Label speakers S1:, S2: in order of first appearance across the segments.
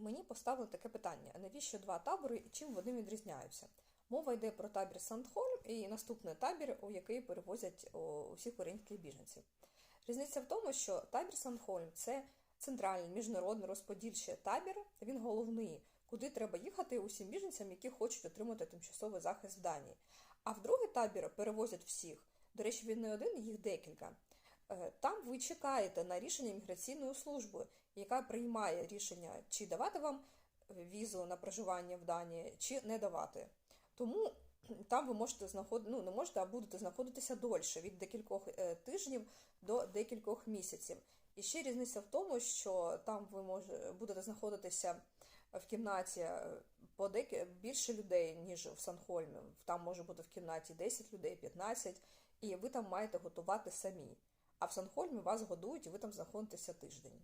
S1: Мені поставили таке питання: навіщо два табори і чим вони відрізняються? Мова йде про табір Сандхольм і наступний табір, у який перевозять усіх українських біженців. Різниця в тому, що табір Сандхольм це центральний міжнародний розподільчий табір, він головний, куди треба їхати усім біженцям, які хочуть отримати тимчасовий захист в Данії. А в другий табір перевозять всіх. До речі, він не один, їх декілька. Е, Там ви чекаєте на рішення міграційної служби, яка приймає рішення, чи давати вам візу на проживання в Данії, чи не давати. Тому там ви можете знаходити, ну не можете, а будете знаходитися дольше від декількох е, тижнів до декількох місяців. І ще різниця в тому, що там ви може, будете знаходитися в кімнаті е, по декі, більше людей, ніж в Санхольмі. Там може бути в кімнаті 10 людей, 15, і ви там маєте готувати самі. А в Санхольмі вас годують і ви там знаходитеся тиждень.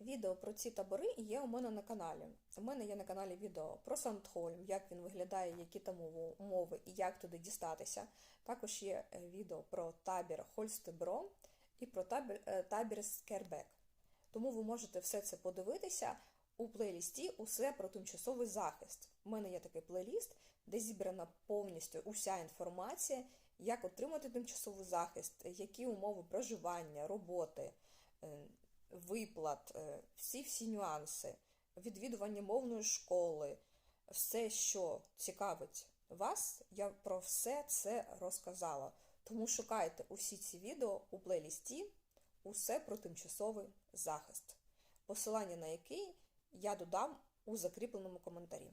S1: Відео про ці табори є у мене на каналі. У мене є на каналі відео про Сандхольм, як він виглядає, які там умови і як туди дістатися. Також є е, відео про табір Хольстебро і про табір, е, табір Скербек. Тому ви можете все це подивитися у плейлісті Усе про тимчасовий захист. У мене є такий плейліст, де зібрана повністю уся інформація, як отримати тимчасовий захист, які умови проживання, роботи, е, виплат, всі-всі нюанси, відвідування мовної школи, все, що цікавить вас, я про все це розказала. Тому шукайте усі ці відео у плейлісті Усе про тимчасовий захист, посилання на який я додам у закріпленому коментарі.